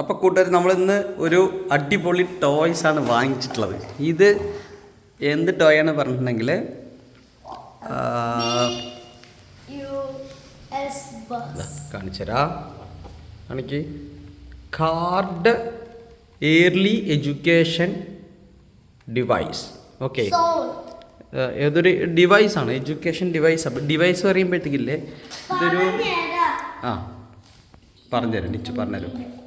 അപ്പോൾ കൂട്ടുകാർ നമ്മളിന്ന് ഒരു അടിപൊളി ടോയ്സ് ആണ് വാങ്ങിച്ചിട്ടുള്ളത്. ഇത് എന്ത് ടോയാണ് പറഞ്ഞിട്ടുണ്ടെങ്കിൽ കാണിച്ചരാ കാണിക്ക്. Card early education device okay ഏതൊരു ഏതൊരു ഡിവൈസാണ് എഡ്യൂക്കേഷൻ ഡിവൈസ് അപ്പം ഡിവൈസ് പറയുമ്പോഴത്തേക്കില്ലേ ഇതൊരു ആ പറഞ്ഞുതരാം. നിച്ചു പറഞ്ഞുതരും.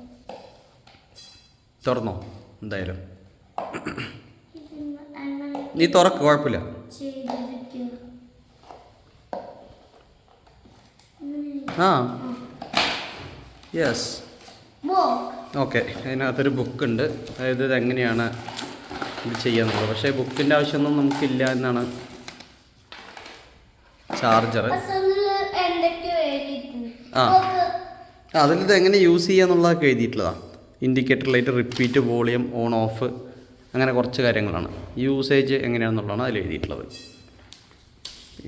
തുറന്നോ എന്തായാലും. നീ തുറക്ക് കുഴപ്പമില്ല. ആ. യെസ് ഓക്കെ അതിനകത്തൊരു ബുക്ക് ഉണ്ട് അതായത് ഇത് എങ്ങനെയാണ് ഇത് ചെയ്യാന്നുള്ളത്. പക്ഷേ ബുക്കിന്റെ ആവശ്യമൊന്നും നമുക്കില്ല എന്നാണ് ചാർജർ ആ. അതിലിത് എങ്ങനെ യൂസ് ചെയ്യാന്നുള്ളതൊക്കെ എഴുതിയിട്ടുള്ളതാണ് indicator light repeat volume on off അങ്ങനെ കുറച്ച് കാര്യങ്ങളാണ്. യൂസേജ് എങ്ങനെയാണെന്നുള്ളതാണ് അതിൽ എഴുതിയിട്ടുള്ളത്.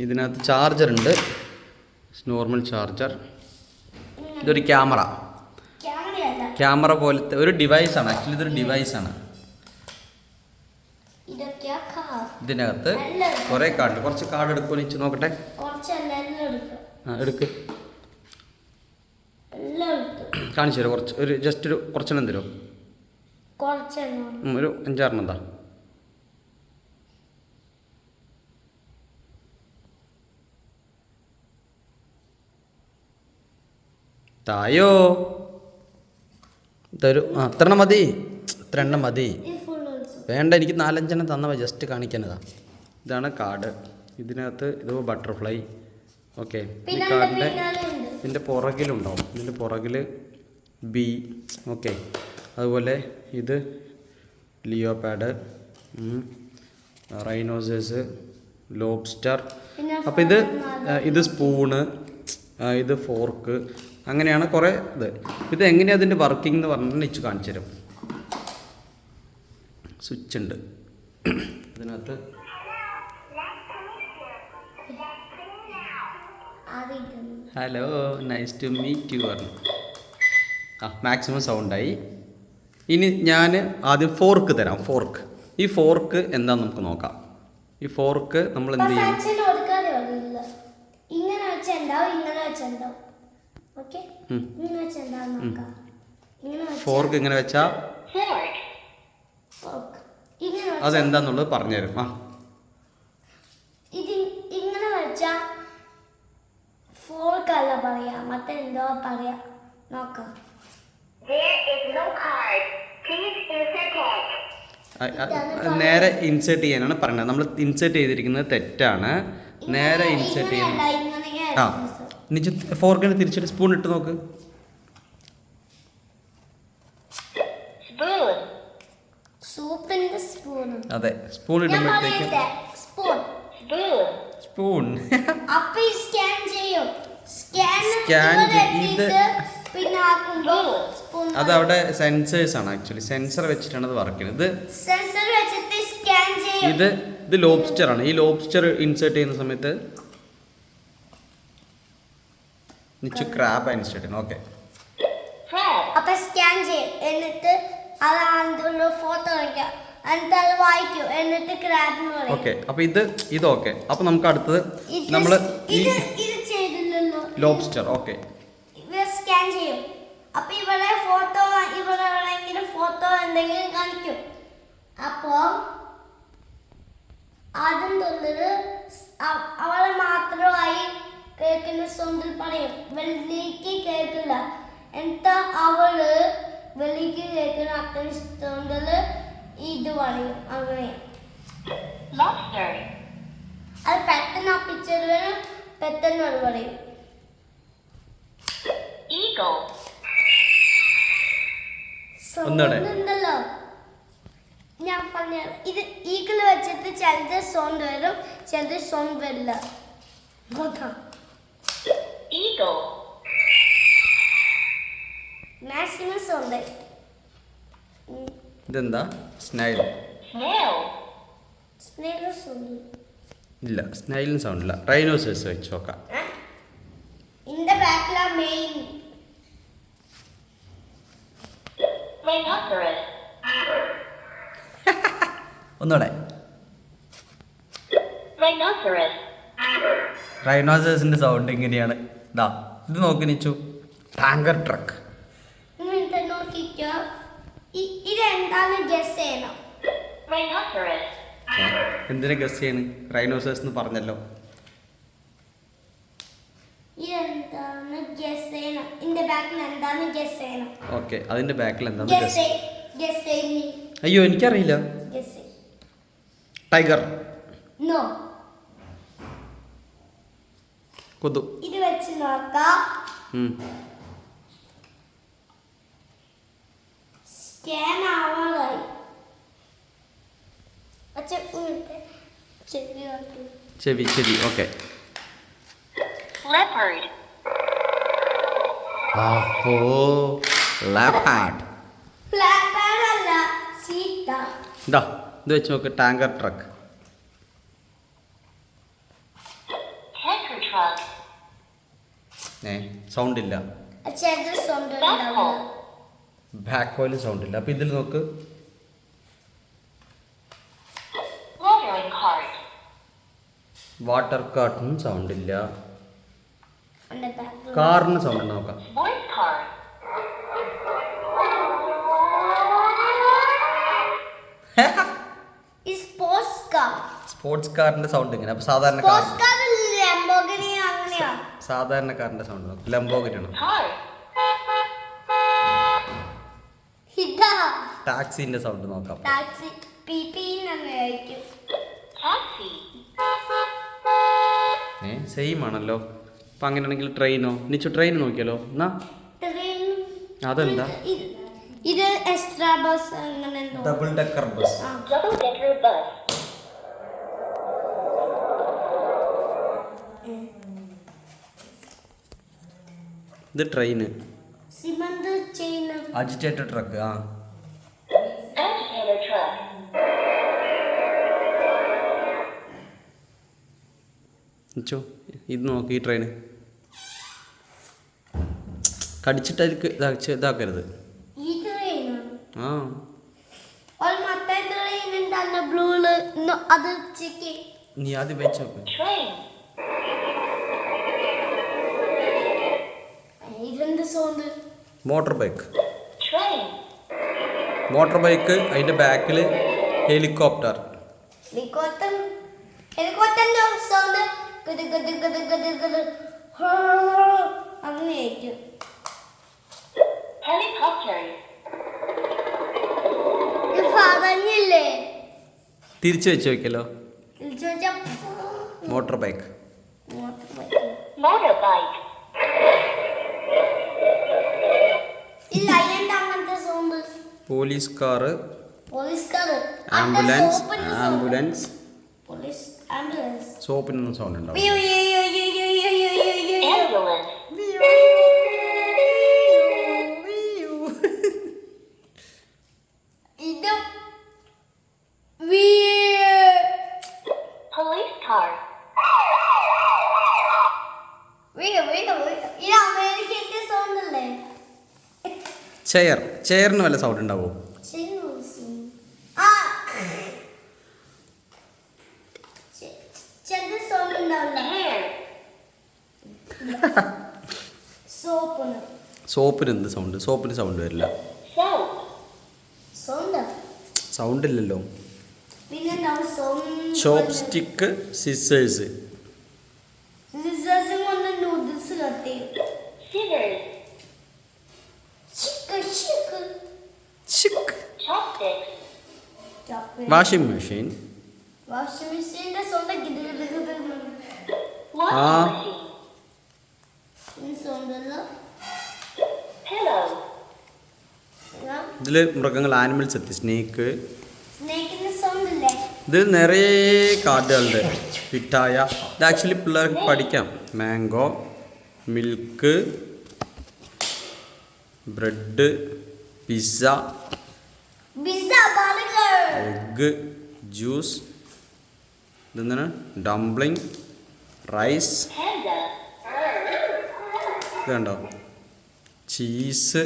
ഇതിനകത്ത് ചാർജർ ഉണ്ട്. നോർമൽ ചാർജർ ഇതൊരു ക്യാമറ ക്യാമറ പോലത്തെ ഒരു ഡിവൈസാണ് ആക്ച്വലി ഇതൊരു ഡിവൈസാണ് ഇതിനകത്ത്. കുറേ കാർഡ് കുറച്ച് കാർഡ് എടുക്കുമെന്ന് വെച്ച് നോക്കട്ടെ. ആ എടുക്ക്. കാണിച്ചു തരാം കുറച്ച് ഒരു ജസ്റ്റ് ഒരു കുറച്ചെണ്ണം തരുമോ? ഒരു അഞ്ചാറെണ്ണം എന്താ? തായോ? തരും. ആ അത്ര എണ്ണം മതി. ഇത്ര എണ്ണം മതി വേണ്ട എനിക്ക് നാലഞ്ചെണ്ണം തന്നവ ജസ്റ്റ് കാണിക്കാനതാ. ഇതാണ് കാർഡ്. ഇതിനകത്ത് ഇത് ബട്ടർഫ്ലൈ ഓക്കെ ഈ കാർഡിന്റെ ഇതിന്റെ പുറകിലുണ്ടാവും ഇതിന്റെ പുറകിൽ ബി. ഓക്കെ. അതുപോലെ ഇത് ലിയോ പാഡ് റൈനോസേഴ്സ് ലോബ്സ്റ്റർ. അപ്പം ഇത് ഇത് സ്പൂണ് ഇത് ഫോർക്ക് അങ്ങനെയാണ് കുറേ ഇത്. ഇത് എങ്ങനെയാണ് അതിന്റെ വർക്കിംഗ് എന്ന് പറഞ്ഞിട്ട് നിച്ച് കാണിച്ചു തരും. സ്വിച്ച് ഉണ്ട്. അതിനകത്ത് hello nice to meet you പറഞ്ഞു. ആ മാക്സിമം സൗണ്ടായി ഇനി ഞാൻ ആദ്യം ഫോർക്ക് തരാം. ഫോർക്ക് ഈ ഫോർക്ക് എന്താന്ന് നമുക്ക് നോക്കാം. ഈ ഫോർക്ക് നമ്മൾ എന്ത് ചെയ്യും? അച്ഛന് കൊടുക്കാതെ വരില്ല ഇങ്ങനെ വെച്ചുണ്ടാവും ഇങ്ങനെ വെച്ചുണ്ടാവും. ഓക്കെ ഇങ്ങനെ വെച്ചുണ്ടാവും നോക്കാം. ഇങ്ങനെ വെച്ച ഫോർക്ക് ഇങ്ങനെ വെച്ചാ? അതെന്താന്നുള്ളത് പറഞ്ഞുതരും. ആ. ഇത് ഇങ്ങനെ വെച്ചാ ഫോർക്ക് അല്ല പറയാ. മറ്റെന്തോ പറയാ. നോക്കാം. നേരെ ഇൻസേർട്ട് ചെയ്യാനാണ് പറയുന്നത് നമ്മൾ ഇൻസേർട്ട് ചെയ്തിരിക്കുന്നത് തെറ്റാണ്. നേരെ ഇൻസേർട്ട് ചെയ്യുന്നത് ആ. നിജ ഫോർക്കിന് തിരിച്ചിട്ട് സ്പൂൺ ഇട്ട് നോക്ക്. അതെ സ്പൂൺ ഇടുമ്പോഴത്തേക്ക് സ്പൂൺ സ്കാൻ ഇത് അത് അവിടെ സെൻസേഴ്സ് ആണ് ആക്ച്വലി സെൻസർ വെച്ചിട്ടാണ് അത് വർക്ക് ചെയ്യുന്നത്. ഇത് ഇത് ലോബ്സ്റ്റർ ആണ്. ഈ ലോബ്സ്റ്റർ ഇൻസേർട്ട് ചെയ്യുന്ന സമയത്ത് നിച്ചു ക്രാബ് ഇൻസേർട്ട് ചെയ്യണം ഓക്കെ. അപ്പൊ സ്കാൻ ചെയ്യും. എന്നിട്ട് അത് ഫോട്ടോ എന്നിട്ട് അത് വായിക്കും. എന്നിട്ട് ക്രാബ് ഓക്കെ അപ്പൊ ഇത് ഇത് ഓക്കെ അപ്പൊ നമുക്ക് അടുത്തത് നമ്മൾ നമ്മൾ ഈ ലോബ്സ്റ്റർ ഓക്കെ അപ്പൊ ഇവിടെ ഫോട്ടോ ഇവിടെ എവിടെയെങ്കിലും ഫോട്ടോ എന്തെങ്കിലും കാണിക്കും അപ്പോ ആദ്യം തൊന്നത് അവളെ മാത്രമായി കേൾക്കുന്ന സൗണ്ടിൽ പറയും വെള്ളിക്ക് കേൾക്കില്ല എന്താ അവൾ വെള്ളിക്ക് കേൾക്കുന്ന അത്ര സൗണ്ടിൽ ഇത് പറയും അങ്ങനെ. അത് പെട്ടെന്ന് ആ പിക്ചർ വരും പെട്ടെന്ന് അത് പറയും Eagle. ഉണ്ടല്ലോ ഞാൻ പറഞ്ഞ ഇത് ഈക്കിൾ വെച്ചിട്ട് ചിലത് സൗണ്ട് വരും ചിലത് സൗണ്ട് വരില്ല. നോക്കാം. മാക്സിമം സൗണ്ട് ഇതെന്താ? സ്നൈൽ ഇല്ല സ്നൈലിന് സൗണ്ട് ഇല്ല. റൈനോസേഴ്സ് വെച്ച് നോക്കാം. ഇന്റെ ബാക്കിലാ മെയിൻ ഒന്നുകൂടെ. റൈനോസേഴ്സിന്റെ സൗണ്ട് ഇങ്ങനെയാണ്. ഇതാ ഇത് നോക്കി നിച്ചു. Tanker truck. എന്തിനാ ഗസ് ചെയ്യണ്? റൈനോസേഴ്സ് എന്ന് പറഞ്ഞല്ലോ. ഇതെന്താന്ന് ഗസ് ചെയ്യണം. ഇതിന്റെ ബാക്കിൽ എന്താന്ന് ഗസ് ചെയ്യണം. ഓക്കെ അതിന്റെ ബാക്കിൽ എന്താ ഗസ് ഗസ് ചെയ്യ് അയ്യോ എനിക്കറിയില്ല. ഗസ് ടൈഗർ നോ കൊതു. ഇത് വെച്ച്. സ്കാൻ ആവാറായി. നോക്കി. ചെവി ചെവി ഓക്കെ ഓ ലാപ്പാഡ് ഇതാ ഇത് വെച്ച് നോക്ക് ടാങ്കർ ട്രക്ക്. ഏ സൗണ്ട് ഇല്ല. ബാക്ക് ഓയിലും സൗണ്ട് ഇല്ല. അപ്പൊ ഇതിൽ നോക്ക്. വാട്ടർ കാർട്ടിനും സൗണ്ട് ഇല്ല. കാറിന് സൗണ്ട് ഉണ്ട് നോക്കാം. സ്പോർട്സ് കാർ സ്പോർട്സ് കാറിന്റെ സൗണ്ട് ഇങ്ങനെ അപ്പം സാധാരണ കാർ ലംബോഗിനി അങ്ങനെയാ. സാധാരണക്കാരന്റെ സൗണ്ട് നോക്ക്. ലംബോഗിനാണ് ടാക്സിന്റെ സൗണ്ട് നോക്കാം ടാക്സി പി പി. സെയിം ആണല്ലോ. അപ്പം അങ്ങനെയാണെങ്കിൽ ട്രെയിനോ നിച്ചു ട്രെയിൻ നോക്കിയാലോ? എന്നാ? ട്രെയിൻ അതെന്താ? ഇത് എക്സ്ട്രാ ബസ് അങ്ങനെ ഡബിൾ ഡെക്കർ ബസ് ആ Double decker bus. ഇത് ട്രെയിന് അജിറ്റേറ്റഡ് ട്രക്ക് ആ. നിച്ചോ ഇത് നോക്ക് ഈ ഇതാക്കരുത്. ആ. ട്രെയിൻ ഉണ്ടല്ലോ ബ്ലൂൽ അത് ഉച്ചയ്ക്ക് നീ ആദ്യം വെച്ച് നോക്ക്. മോട്ടോർ ബൈക്ക് അതിന്റെ മോട്ടോർ ബൈക്ക് അതിന്റെ ബാക്കിൽ ഹെലികോപ്റ്റർ ഹെലികോപ്റ്റർ ഹെലികോപ്റ്ററിന്റെ സൗണ്ട് ഗദ ഗദ ഗദ ഗദ ഹോ, അങ്ങനെയായിരിക്കും പറഞ്ഞില്ലേ തിരിച്ചു വെച്ച് വെക്കല്ലോ ഇത് bike motor bike police car ambulance ambulance police ambulance സോപ്പിനൊന്നും sound ഉണ്ടാവും ചെയർ ചെയറിന് വല്ല സൗണ്ട് ഉണ്ടാവോ ആ ചെറിയ സൗണ്ട് ഉണ്ടാവില്ല Chair. സോപ്പിന് സോപ്പിന് എന്ത് സൗണ്ട്? സോപ്പിന് സൗണ്ട് വരില്ല. സൗണ്ട്? സൗണ്ട്? ഇല്ലല്ലോ chopstick scissors washing machine. Noodles മെഷീന്റെ സ്വന്തം Scissors. ഇതിൽ മൃഗങ്ങൾ ആനിമൽസ് എത്തി. സ്നേക്ക് ഇത് നിറയെ കാർഡുകളുണ്ട് പിറ്റായ ഇത് ആക്ച്വലി പിള്ളേർക്ക് പഠിക്കാം. Mango milk bread pizza egg juice ഇതെന്താണ് ഡംപ്ലിംഗ് റൈസ്. ഇത് കണ്ടോ? Cheese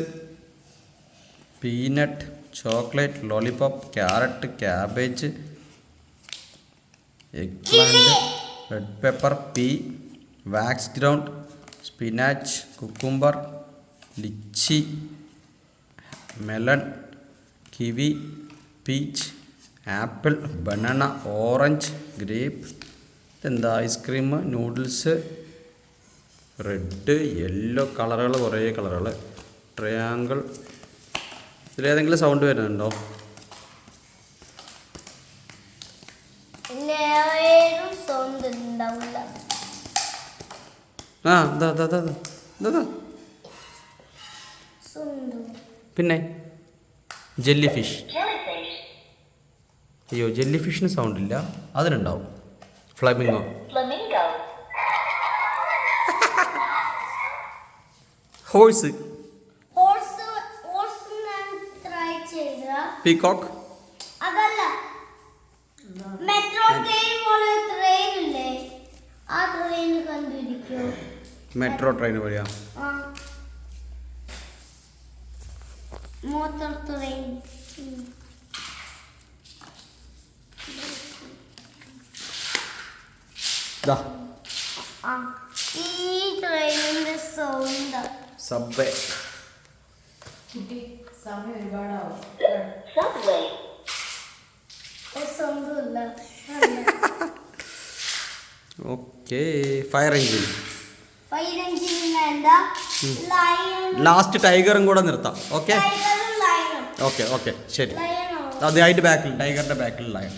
peanut chocolate lollipop carrot cabbage eggplant red pepper pea wax ground spinach cucumber lychee melon kiwi peach apple banana orange grape ഇതെന്താ ice cream noodles red yellow കളറുകൾ കുറേ കളറുകൾ triangle ഇതിലേതെങ്കിലും sound വരുന്നുണ്ടോ? ആ ദാ ദാ ദാ ദാ പിന്നെ ജെല്ലി ഫിഷ്. അയ്യോ ജെല്ലി ഫിഷിന് സൗണ്ട് ഇല്ല. അതിനുണ്ടാവും. ഫ്ലമിംഗോ ഹോഴ്സ് ഹോഴ്സ് ഞാൻ ട്രൈ ചെയ്ത പീകോക്ക് അതല്ല. മെട്രോ ട്രെയിൻ പോലെ ട്രെയിൻ ഇല്ലേ? ആ ട്രെയിൻ കണ്ടിരിക്കോ മെട്രോ ട്രെയിൻ വഴിയാ ആ. മോട്ടോർ ട്രെയിൻ ഈ ട്രെയിനിന്റെ സൗണ്ട് സബ്വേ കുട്ടി. സമയം ഒരുപാടാവും. ഓക്കെ ഫയർ എഞ്ചിൻ ലാസ്റ്റ് ടൈഗറും കൂടെ നിർത്താം. ഓക്കെ ഓക്കെ ഓക്കെ ശരി. അതായിട്ട് ബാക്കിൽ ടൈഗറിന്റെ ബാക്കിൽ ലയൺ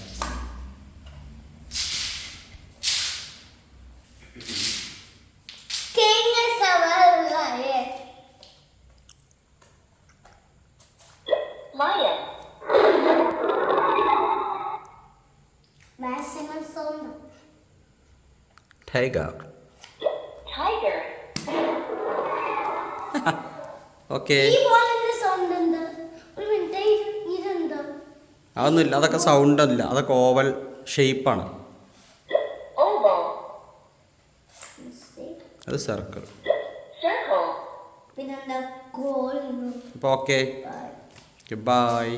ടൈഗർ Tiger. ഓക്കെ അതൊന്നുമില്ല അതൊക്കെ സൗണ്ട് അല്ല അതൊക്കെ ഓവൽ ഷേപ്പാണ് അത് സർക്കിൾ അപ്പോൾ ഓക്കെ ബൈ